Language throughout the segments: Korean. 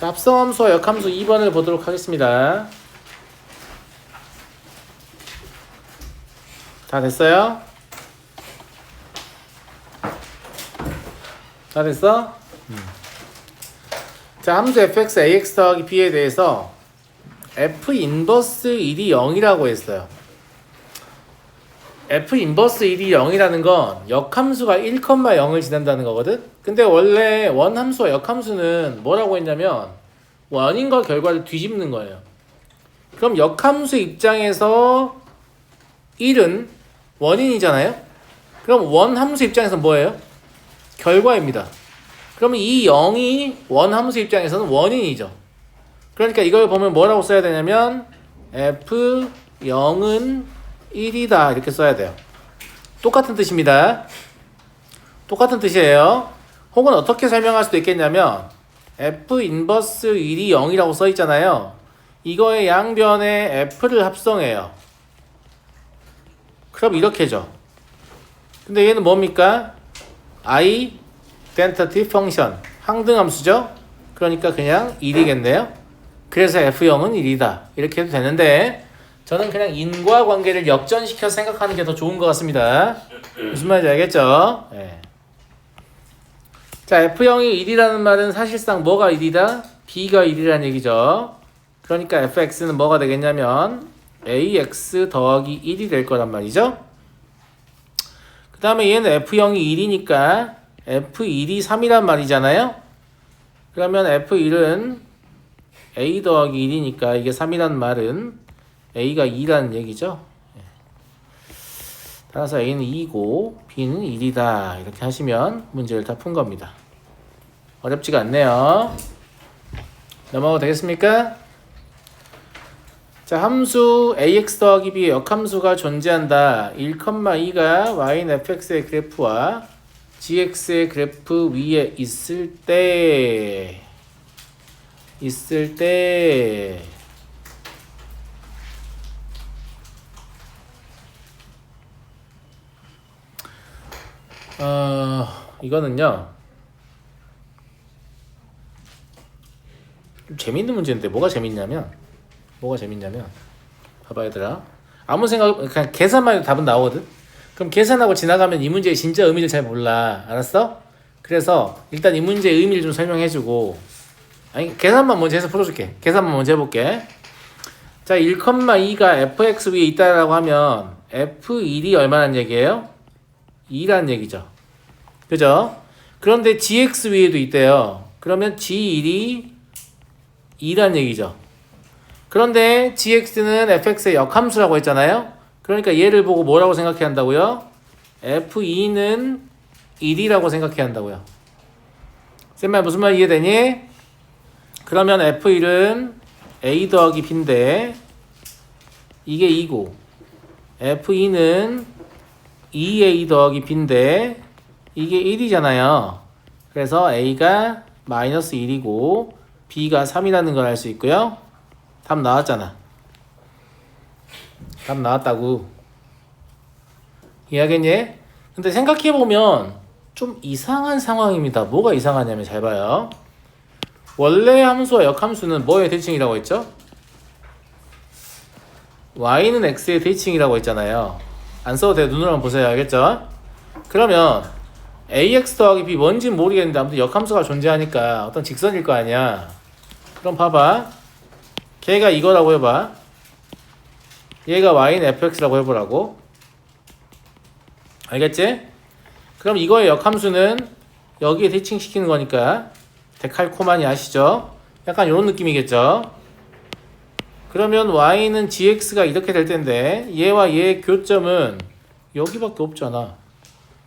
자, 합성함수와 역함수 2번을 보도록 하겠습니다. 다 됐어요? 다 됐어? 음. 자, 함수 fx ax 더하기 b에 대해서 f 인버스 1이 0이라고 했어요. F 인버스 1이 0이라는 건 역함수가 1,0을 지난다는 거거든. 근데 원래 원함수와 역함수는 뭐라고 했냐면 원인과 결과를 뒤집는 거예요. 그럼 역함수 입장에서 1은 원인이잖아요. 그럼 원함수 입장에서 뭐예요? 결과입니다. 그러면 이 0이 원함수 입장에서는 원인이죠. 그러니까 이걸 보면 뭐라고 써야 되냐면 f 0은 1이다 이렇게 써야 돼요. 똑같은 뜻입니다. 똑같은 뜻이에요. 혹은 어떻게 설명할 수도 있겠냐면 f 인버스 1이 0이라고 써 있잖아요. 이거의 양변에 f를 합성해요. 그럼 이렇게죠. 근데 얘는 뭡니까? identity function 항등함수죠. 그러니까 그냥 1이겠네요. 그래서 f0은 1이다. 이렇게 해도 되는데 저는 그냥 인과 관계를 역전시켜서 생각하는 게 더 좋은 것 같습니다. 무슨 말인지 알겠죠? 예. 자, F0이 1이라는 말은 사실상 뭐가 1이다? B가 1이라는 얘기죠. 그러니까 fx는 뭐가 되겠냐면 ax 더하기 1이 될 거란 말이죠. 그 다음에 얘는 f0이 1이니까 f1이 3이란 말이잖아요. 그러면 f1은 a 더하기 1이니까 이게 3이란 말은 a가 2라는 얘기죠. 예. 따라서 a는 2고 b는 1이다. 이렇게 하시면 문제를 다 푼 겁니다. 어렵지가 않네요. 넘어가도 되겠습니까? 자, 함수 ax 더하기 b의 역함수가 존재한다. 1,2가 y는 fx의 그래프와 gx의 그래프 위에 있을 때 있을 때 어, 이거는요. 좀 재밌는 문제인데 뭐가 재밌냐면 뭐가 재밌냐면 봐봐 얘들아 아무 생각 그냥 계산만 해도 답은 나오거든 그럼 계산하고 지나가면 이 문제의 진짜 의미를 잘 몰라 알았어? 그래서 일단 이 문제의 의미를 좀 설명해주고 아니 계산만 먼저 해서 풀어줄게 계산만 먼저 해볼게 자 1,2가 fx 위에 있다라고 하면 f1이 얼마란 얘기예요? 2란 얘기죠 그죠? 그런데 gx 위에도 있대요 그러면 g1이 2란 얘기죠. 그런데 gx는 fx의 역함수라고 했잖아요. 그러니까 얘를 보고 뭐라고 생각해야 한다고요? f2는 1이라고 생각해야 한다고요. 쌤말 무슨 말 이해되니? 그러면 f1은 a 더하기 b인데 이게 2고 f2는 2a 더하기 b인데 이게 1이잖아요. 그래서 a가 마이너스 1이고 b가 3이라는 걸 알 수 있고요. 답 나왔잖아. 답 나왔다고. 이해하겠니? 근데 생각해보면 좀 이상한 상황입니다. 뭐가 이상하냐면 잘 봐요. 원래 함수와 역함수는 뭐의 대칭이라고 했죠? y는 x의 대칭이라고 했잖아요. 안 써도 돼. 눈으로 한번 보세요. 알겠죠? 그러면 ax 더하기 b 뭔지 모르겠는데 아무튼 역함수가 존재하니까 어떤 직선일 거 아니야. 그럼 봐봐. 걔가 이거라고 해봐. 얘가 y는 fx라고 해보라고. 알겠지? 그럼 이거의 역함수는 여기에 대칭시키는 거니까 데칼코마니 아시죠? 약간 이런 느낌이겠죠? 그러면 y는 gx가 이렇게 될 텐데 얘와 얘의 교점은 여기밖에 없잖아.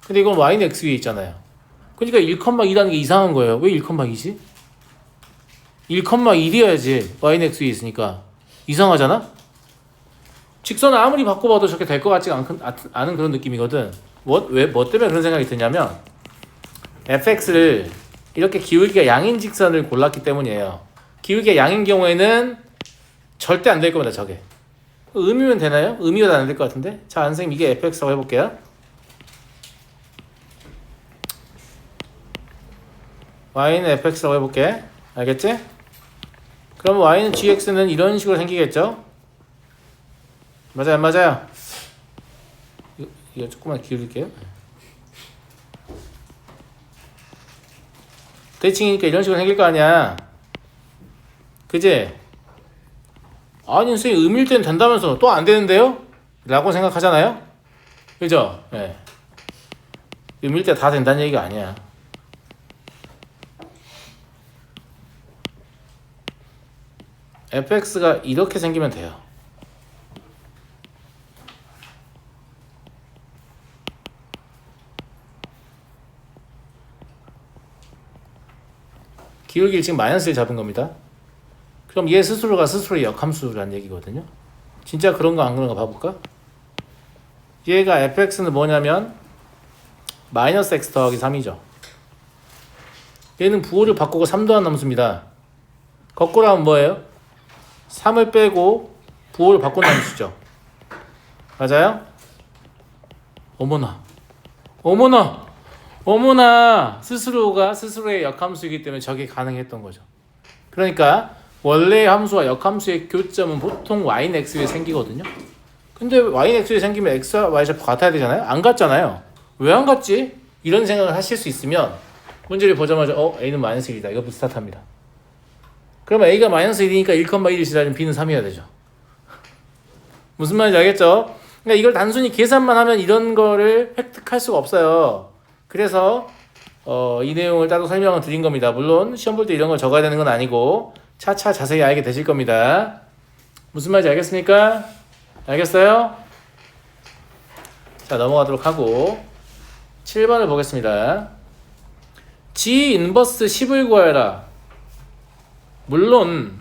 근데 이건 y는 x 위에 있잖아요. 그러니까 1,2라는 게 이상한 거예요. 왜 1,2지? 1,1이어야지 y는 x 위에 있으니까 이상하잖아? 직선을 아무리 바꿔봐도 저렇게 될 것 같지가 않, 않은 그런 느낌이거든 뭐, 왜, 뭐 때문에 그런 생각이 드냐면 fx를 이렇게 기울기가 양인 직선을 골랐기 때문이에요 기울기가 양인 경우에는 절대 안 될 겁니다 저게 의미면 되나요? 의미가 안될 것 같은데 자 선생님 이게 fx라고 해볼게요 y는 fx라고 해볼게 알겠지? 그럼 y는 gx는 이런 식으로 생기겠죠? 맞아요, 안 맞아요? 이거, 이거 조금만 기울일게요. 대칭이니까 이런 식으로 생길 거 아니야. 그지? 아니, 선생님, 의미일 때는 된다면서 또 안 되는데요? 라고 생각하잖아요? 그죠? 예. 의미일 때 다 된다는 얘기가 아니야. fx가 이렇게 생기면 돼요. 기울기를 지금 마이너스를 잡은 겁니다. 그럼 얘 스스로가 스스로의 역함수라는 얘기거든요. 진짜 그런가 안 그런가 봐볼까? 얘가 fx는 뭐냐면 마이너스 x 더하기 3이죠. 얘는 부호를 바꾸고 3 더한 함수입니다. 거꾸로 하면 뭐예요? 3을 빼고 부호를 바꾼 함수죠. 맞아요? 어머나. 어머나. 어머나. 스스로가 스스로의 역함수이기 때문에 저게 가능했던 거죠. 그러니까 원래 함수와 역함수의 교점은 보통 y는 x에 생기거든요. 근데 y는 x에 생기면 x와 y좌표 같아야 되잖아요. 안 같잖아요. 왜 안 같지? 이런 생각을 하실 수 있으면 문제를 보자마자 어 a는 마이너스 1이다. 이거부터 스타트합니다. 그러면 a가 마이너스 1이니까 1,1이 지나면 b는 3이어야 되죠. 무슨 말인지 알겠죠? 그러니까 이걸 단순히 계산만 하면 이런 거를 획득할 수가 없어요. 그래서 어, 이 내용을 따로 설명을 드린 겁니다. 물론 시험 볼 때 이런 걸 적어야 되는 건 아니고 차차 자세히 알게 되실 겁니다. 무슨 말인지 알겠습니까? 알겠어요? 자 넘어가도록 하고 7번을 보겠습니다. G 인버스 10을 구하여라. 물론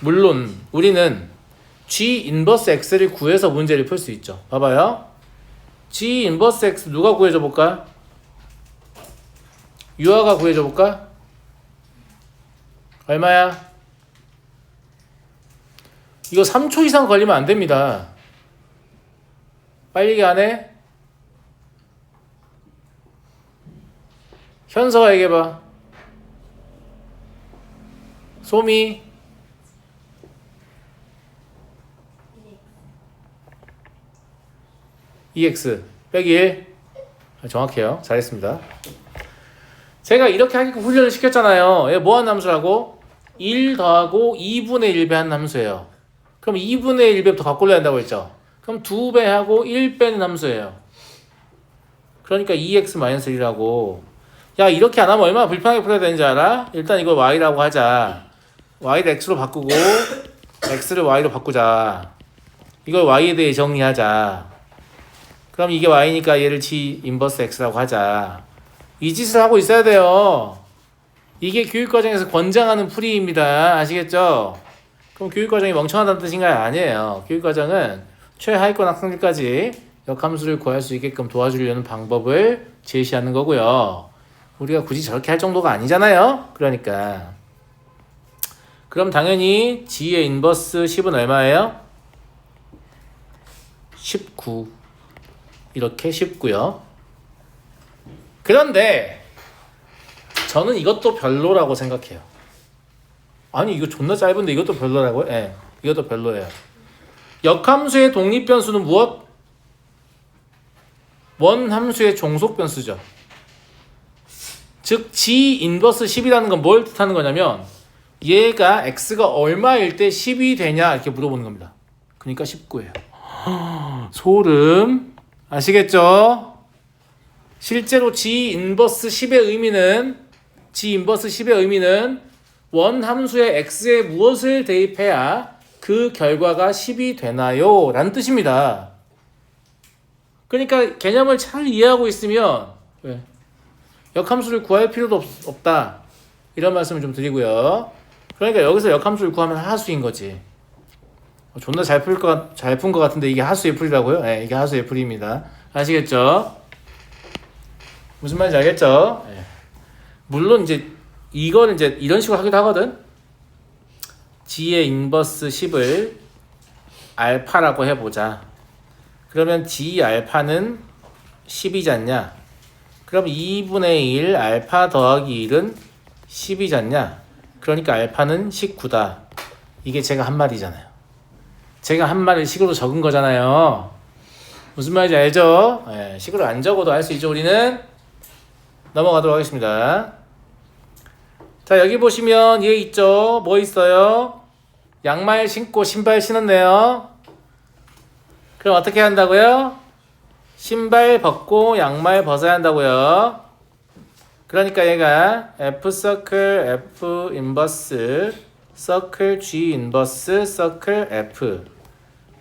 물론 우리는 G 인버스 X를 구해서 문제를 풀 수 있죠. 봐봐요. G 인버스 X 누가 구해줘 볼까? 유아가 구해줘 볼까? 얼마야? 이거 3초 이상 걸리면 안 됩니다. 빨리 안 해? 현서가 얘기해봐. 소미. EX 빼기 1 아, 정확해요 잘했습니다 제가 이렇게 하게끔 훈련을 시켰잖아요 얘 뭐한 함수라고? 1 더하고 2분의 1배 한 함수예요 그럼 2분의 1배부터 바꾸려 한다고 했죠 그럼 2배 하고 1 빼는 함수예요 그러니까 2x-1이라고 야 이렇게 안 하면 얼마나 불편하게 풀어야 되는지 알아? 일단 이걸 y라고 하자 y를 x로 바꾸고 x를 y로 바꾸자 이걸 y에 대해 정리하자 그럼 이게 y니까 얘를 g 인버스 x라고 하자. 이 짓을 하고 있어야 돼요. 이게 교육 과정에서 권장하는 풀이입니다. 아시겠죠? 그럼 교육 과정이 멍청하다는 뜻인가요? 아니에요. 교육 과정은 최하위권 학생들까지 역함수를 구할 수 있게끔 도와주려는 방법을 제시하는 거고요. 우리가 굳이 저렇게 할 정도가 아니잖아요. 그러니까 그럼 당연히 g의 인버스 10은 얼마예요? 19 이렇게 쉽고요. 그런데 저는 이것도 별로라고 생각해요. 아니 이거 존나 짧은데 이것도 별로라고요? 예, 네, 이것도 별로예요. 역함수의 독립 변수는 무엇? 원함수의 종속 변수죠. 즉 g 인버스 10이라는 건 뭘 뜻하는 거냐면 얘가 x가 얼마일 때 10이 되냐 이렇게 물어보는 겁니다. 그러니까 19예요. 소름. 아시겠죠? 실제로 G 인버스 10의 의미는 G 인버스 10의 의미는 원 함수의 x에 무엇을 대입해야 그 결과가 10이 되나요? 라는 뜻입니다. 그러니까 개념을 잘 이해하고 있으면 왜? 역함수를 구할 필요도 없, 다 이런 말씀을 좀 드리고요. 그러니까 여기서 역함수를 구하면 하수인 거지. 어, 존나 잘 풀 것, 잘 푼 것 같은데 이게 하수의 풀이라고요? 네, 이게 하수의 풀입니다. 아시겠죠? 무슨 말인지 알겠죠? 네. 물론 이제 이거는 이제 이런 식으로 하기도 하거든. g의 인버스 10을 알파라고 해보자. 그러면 g 알파는 10이지 않냐? 그럼 2분의 1 알파 더하기 1은 10이지 않냐? 그러니까 알파는 19다. 이게 제가 한 말이잖아요. 제가 한 말을 식으로 적은 거잖아요. 무슨 말인지 알죠? 예, 식으로 안 적어도 알 수 있죠, 우리는? 넘어가도록 하겠습니다. 자, 여기 보시면 얘 있죠? 뭐 있어요? 양말 신고 신발 신었네요. 그럼 어떻게 한다고요? 신발 벗고 양말 벗어야 한다고요. 그러니까 얘가 F 서클 F 인버스 서클 G 인버스 서클 F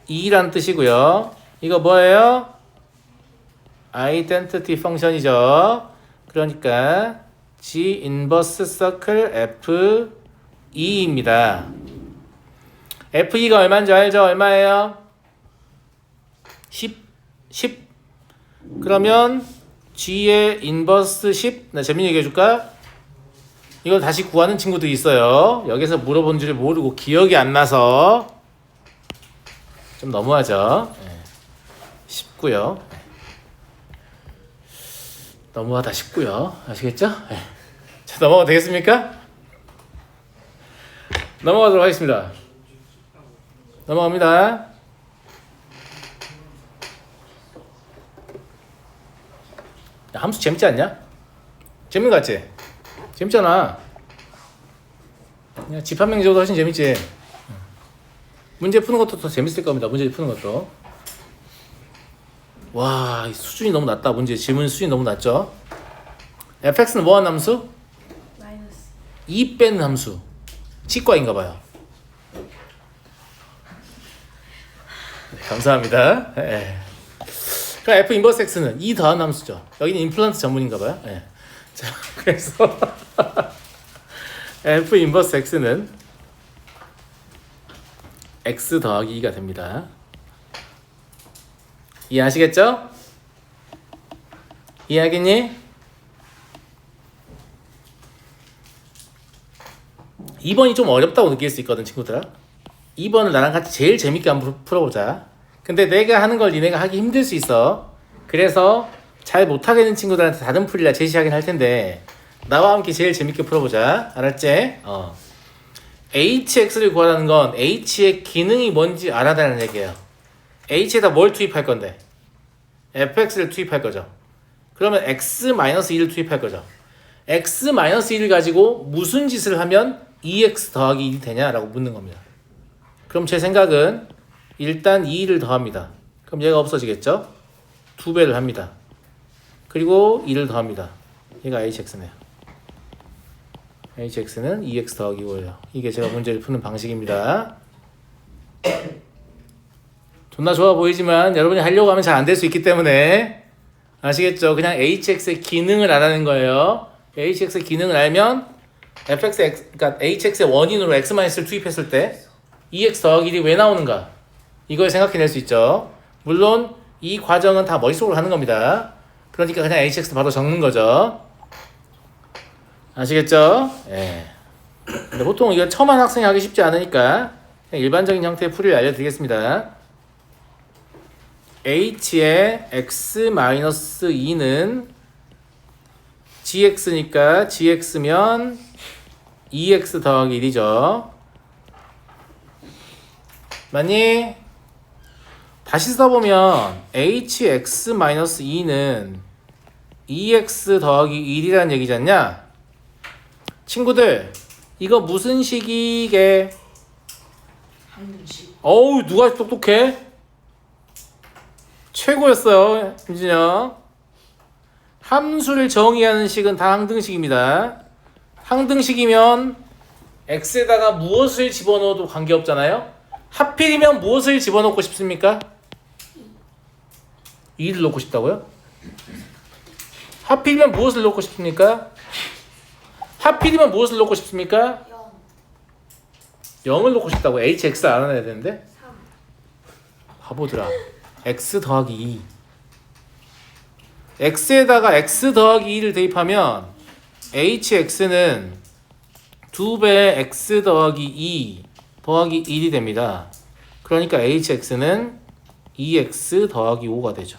E란 뜻이고요. 이거 뭐예요? 아이덴티티 펑션이죠. 그러니까 G 인버스 서클 F E입니다. FE가 얼마인지 알죠? 얼마예요? 10 10 그러면 G의 인버스 10. 나 재민이 얘기해 줄까? 이걸 다시 구하는 친구도 있어요. 여기서 물어본 줄 모르고 기억이 안 나서 좀 너무하죠. 예. 쉽고요. 예. 너무하다 싶고요. 아시겠죠? 예. 자 넘어가도 되겠습니까? 넘어가도록 하겠습니다. 넘어갑니다. 야, 함수 재밌지 않냐? 재밌는 거 같지? 재밌잖아. 그냥 집합 명제보다 훨씬 재밌지. 문제 푸는 것도 더 재밌을 겁니다. 문제 푸는 것도. 와, 이 수준이 너무 낮다. 문제 질문 수준이 너무 낮죠? fx는 뭐한 함수? 마이너스 2 빼는 함수. 치과인가 봐요. 네, 감사합니다. 예. 그럼 f 인버스 x는 2 더한 함수죠. 여기는 임플란트 전문인가 봐요. 예. 자, 그래서 f 인버스 x는 x 더하기 2가 됩니다. 이해하시겠죠? 이해하겠니? 2번이 좀 어렵다고 느낄 수 있거든 친구들아 2번을 나랑 같이 제일 재밌게 한번 풀- 풀어보자 근데 내가 하는 걸 니네가 하기 힘들 수 있어 그래서 잘 못하겠는 친구들한테 다른 풀이라 제시하긴 할 텐데 나와 함께 제일 재밌게 풀어보자 알았지? 어. hx를 구하라는 건 h의 기능이 뭔지 알아야 되는 얘기예요 h에다 뭘 투입할 건데 fx를 투입할 거죠 그러면 x-1을 투입할 거죠 x-1을 가지고 무슨 짓을 하면 2x 더하기 1이 되냐라고 묻는 겁니다. 그럼 제 생각은 일단 2를 더합니다. 그럼 얘가 없어지겠죠? 두 배를 합니다. 그리고 2를 더합니다. 얘가 hx네요. hx는 2x 더하기 5예요. 이게 제가 문제를 푸는 방식입니다. 존나 좋아 보이지만 여러분이 하려고 하면 잘 안 될 수 있기 때문에 아시겠죠? 그냥 hx의 기능을 알아는 거예요. hx의 기능을 알면 fx, x, 그러니까 hx의 원인으로 x-를 투입했을 때 2x 더하기 1이 왜 나오는가? 이걸 생각해낼 수 있죠. 물론 이 과정은 다 머릿속으로 하는 겁니다. 그러니까 그냥 hx 바로 적는 거죠. 아시겠죠? 예. 근데 보통 이거 처음 한 학생이 하기 쉽지 않으니까 일반적인 형태의 풀이를 알려드리겠습니다. H의 x-2는 gx니까 gx면 2x 더하기 1이죠. 맞니? 다시 써보면 hx-2는 2x 더하기 1이라는 얘기지 않냐? 친구들 이거 무슨 식이게? 어우 누가 똑똑해? 최고였어요 임진영 함수를 정의하는 식은 다 항등식입니다 항등식이면 x에다가 무엇을 집어넣어도 관계없잖아요 하필이면 무엇을 집어넣고 싶습니까? 2를 넣고 싶다고요? 하필이면 무엇을 넣고 싶습니까? 하필이면 무엇을 넣고 싶습니까? 0 0을 넣고 싶다고 hx 알아내야 되는데 3 바보들아 x 더하기 2 x에다가 x 더하기 2를 대입하면 hx는 2배 x 더하기 2 더하기 1이 됩니다 그러니까 hx는 2x 더하기 5가 되죠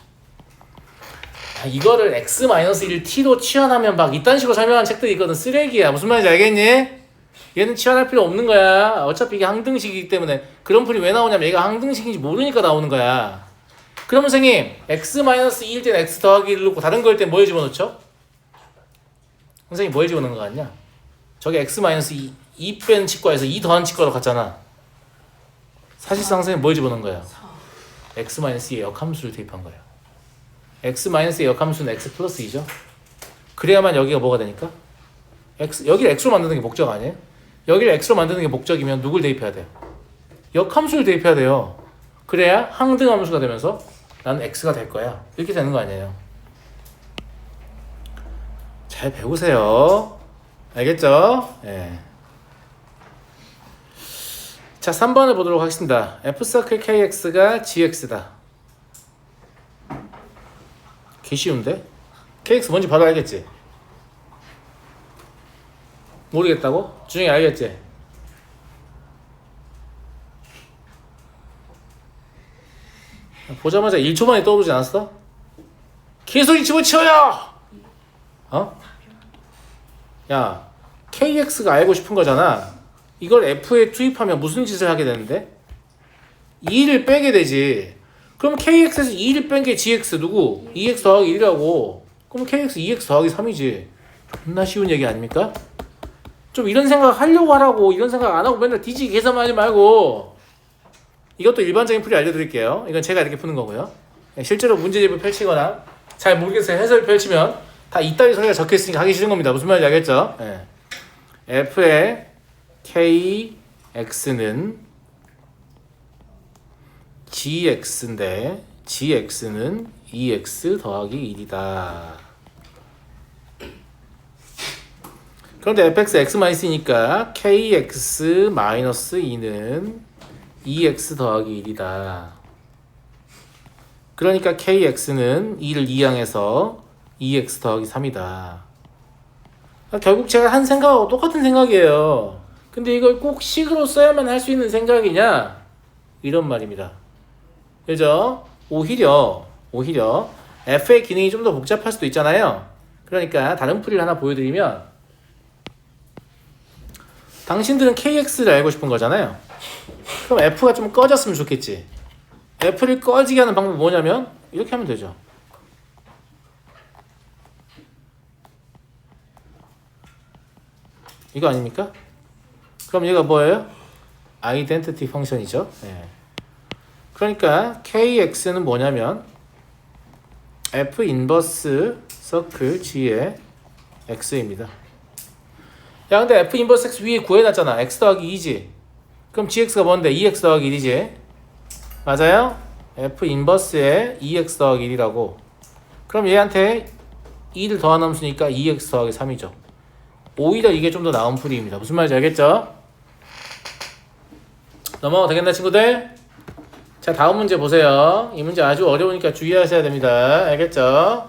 아, 이거를 x-1 t로 치환하면 막 이딴 식으로 설명한 책들이 있거든 쓰레기야 무슨 말인지 알겠니? 얘는 치환할 필요 없는 거야. 어차피 이게 항등식이기 때문에 그런 풀이 왜 나오냐면 얘가 항등식인지 모르니까 나오는 거야. 그럼 선생님 x-2일 때는 x 더하기 1을 놓고 다른 거일 땐 뭐에 집어넣죠? 선생님 뭐에 집어넣는 거 같냐? 저게 x-2 2뺀 치과에서 2 더한 치과로 갔잖아. 사실상 선생님 뭐에 집어넣은 거야? x-2의 역함수를 대입한 거예요. x-의 역함수는 x 플러스 2죠. 그래야만 여기가 뭐가 되니까? x 여기를 x로 만드는 게 목적 아니에요? 여기를 x로 만드는 게 목적이면 누굴 대입해야 돼요? 역함수를 대입해야 돼요. 그래야 항등함수가 되면서 나는 x가 될 거야. 이렇게 되는 거 아니에요? 잘 배우세요. 알겠죠? 예. 자, 3번을 보도록 하겠습니다. F서클 KX가 GX다. 개 쉬운데? KX 뭔지 바로 알겠지? 모르겠다고? 주중에 알겠지? 보자마자 1초 만에 떠오르지 않았어? 개소리 집어치워요! 어? 야, KX가 알고 싶은 거잖아. 이걸 F에 투입하면 무슨 짓을 하게 되는데? 2를 빼게 되지. 그럼 KX에서 2를 뺀 게 GX 누구? 2X 더하기 1이라고. 그럼 KX 2X 더하기 3이지. 존나 쉬운 얘기 아닙니까? 좀 이런 생각 하려고 하라고 이런 생각 안 하고 맨날 뒤지기 계산만 하지 말고 이것도 일반적인 풀이 알려드릴게요. 이건 제가 이렇게 푸는 거고요. 예, 실제로 문제집을 펼치거나 잘 모르겠어요. 해설 펼치면 다 이따위 소리가 적혀 있으니까 하기 싫은 겁니다. 무슨 말인지 알겠죠? 예. F의 KX는 GX인데 GX는 2X 더하기 1이다. 그런데 fx x-2니까 kx-2는 2x 더하기 1이다. 그러니까 kx는 2를 이항해서 2x 더하기 3이다. 결국 제가 한 생각하고 똑같은 생각이에요. 근데 이걸 꼭 식으로 써야만 할 수 있는 생각이냐? 이런 말입니다. 그죠? 오히려, 오히려 f의 기능이 좀 더 복잡할 수도 있잖아요. 그러니까 다른 풀이를 하나 보여드리면 당신들은 KX를 알고 싶은 거잖아요. 그럼 F가 좀 꺼졌으면 좋겠지. F를 꺼지게 하는 방법이 뭐냐면 이렇게 하면 되죠. 이거 아닙니까? 그럼 얘가 뭐예요? 아이덴티티 펑션이죠. 네. 그러니까 KX는 뭐냐면 F 인버스 서클 G의 X입니다. 야 근데 F 인버스 X 위에 구해놨잖아 X 더하기 2지 그럼 GX가 뭔데 2X 더하기 1이지 맞아요? F 인버스에 2X 더하기 1이라고 그럼 얘한테 2를 더한 함수니까 2X 더하기 3이죠 오히려 이게 좀 더 나은 풀이입니다 무슨 말인지 알겠죠? 넘어가도 되겠나 친구들? 자 다음 문제 보세요 이 문제 아주 어려우니까 주의하셔야 됩니다 알겠죠?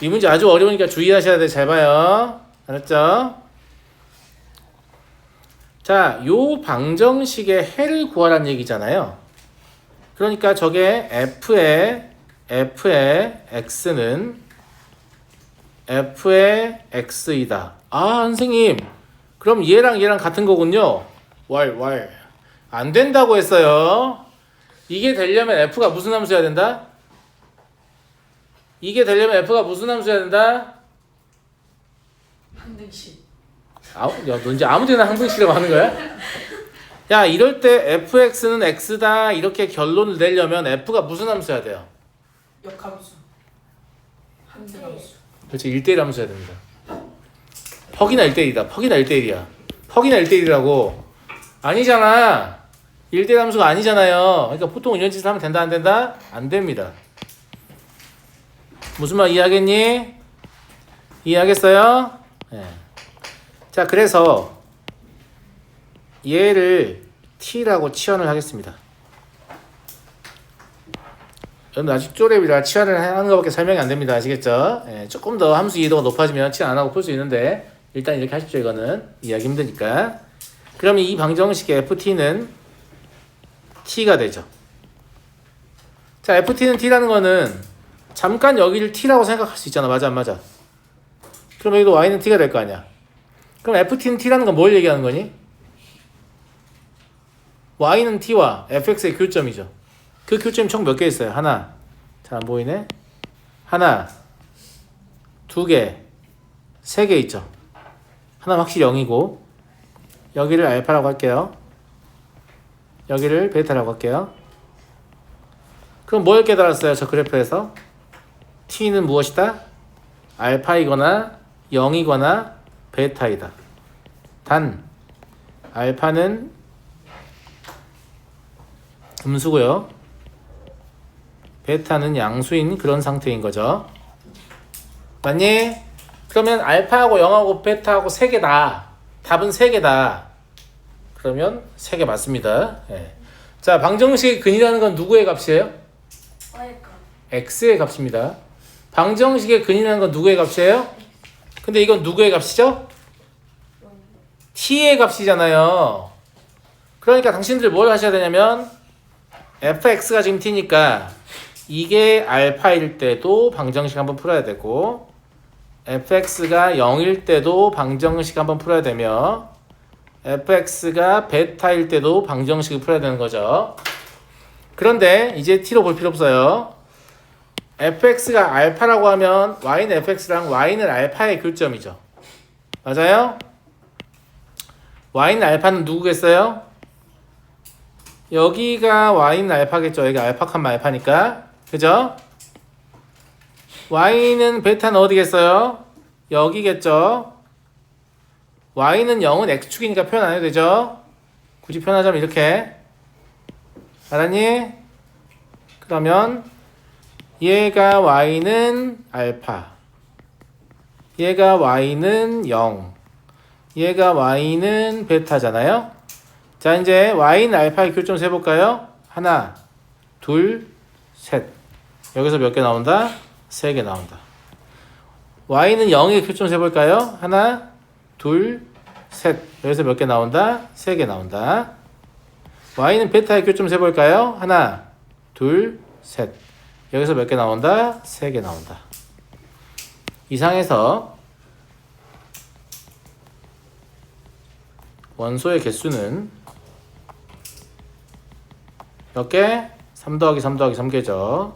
이 문제 아주 어려우니까 주의하셔야 돼. 잘 봐요. 알았죠? 자, 요 방정식의 해를 구하라는 얘기잖아요. 그러니까 저게 f의 f의 x는 f의 x이다. 아, 선생님. 그럼 얘랑 얘랑 같은 거군요. 왈, 왈. 안 된다고 했어요. 이게 되려면 f가 무슨 함수여야 된다? 이게 되려면 f가 무슨 함수여야 된다? 한등식. 아, 야, 너 이제 아무 데나 항등식이라고 하는 거야? 야, 이럴 때 fx는 x다 이렇게 결론을 내려면 f가 무슨 함수여야 돼요? 역함수. 한등함수. 그렇지, 1대1 함수여야 됩니다. 퍽이나 1대1이다. 퍽이나 1대1이야. 퍽이나 1대1이라고. 아니잖아. 1대1 함수가 아니잖아요. 그러니까 보통 이런 짓을 하면 된다, 안 된다? 안 됩니다. 무슨 말 이해하겠니? 이해하겠어요? 네. 자, 그래서 얘를 t라고 치환을 하겠습니다. 여러분 아직 쪼렙이라 치환을 하는 것밖에 설명이 안 됩니다. 아시겠죠? 예, 조금 더 함수 이해도가 높아지면 치환 안 하고 풀 수 있는데 일단 이렇게 하십시오. 이거는 이해하기 힘드니까. 그러면 이 방정식의 ft는 t가 되죠. 자, ft는 t라는 거는 잠깐 여기를 t라고 생각할 수 있잖아. 맞아, 안 맞아? 그럼 여기도 y는 t가 될 거 아니야. 그럼 FT는 T라는 건 뭘 얘기하는 거니? Y는 T와 fx의 교점이죠. 그 교점이 총 몇 개 있어요? 하나. 잘 안 보이네? 하나, 두 개, 세 개 있죠. 하나 확실히 0이고, 여기를 알파라고 할게요. 여기를 베타라고 할게요. 그럼 뭘 깨달았어요? 저 그래프에서? t는 무엇이다? 알파이거나 0이거나 베타이다. 단 알파는 음수고요. 베타는 양수인 그런 상태인 거죠. 맞니? 그러면 알파하고 0하고 베타하고 3개다. 답은 3개다. 그러면 3개 맞습니다. 예. 자, 방정식의 근이라는 건 누구의 값이에요? x의 값입니다. 방정식의 근이라는 건 누구의 값이에요? 근데 이건 누구의 값이죠? t의 값이잖아요. 그러니까 당신들 뭘 하셔야 되냐면 fx가 지금 t니까 이게 알파일 때도 방정식 한번 풀어야 되고 fx가 0일 때도 방정식 한번 풀어야 되며 fx가 베타일 때도 방정식을 풀어야 되는 거죠. 그런데 이제 t로 볼 필요 없어요. Fx가 알파라고 하면 y는 fx랑 y는 알파의 교점이죠. 맞아요? y는 알파는 누구겠어요? 여기가 y는 알파겠죠. 여기 알파 칸마 알파니까. 그죠? y는 베타는 어디겠어요? 여기겠죠. y는 0은 x축이니까 표현 안 해도 되죠? 굳이 표현하자면 이렇게. 알았니? 그러면 얘가 y는 알파. 얘가 y는 0. 얘가 y는 베타잖아요. 자, 이제 y는 알파의 교점 세 볼까요? 하나, 둘, 셋. 여기서 몇 개 나온다? 세 개 나온다. y는 0의 교점 세 볼까요? 하나, 둘, 셋. 여기서 몇 개 나온다? 세 개 나온다. y는 베타의 교점 세 볼까요? 하나, 둘, 셋. 여기서 몇 개 나온다? 세 개 나온다. 이상해서 원소의 개수는 몇 개? 3 더하기 3 더하기 3개죠.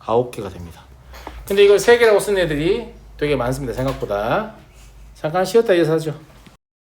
9개가 됩니다. 근데 이걸 3개라고 쓴 애들이 되게 많습니다. 생각보다. 잠깐 쉬었다 이어서 하죠.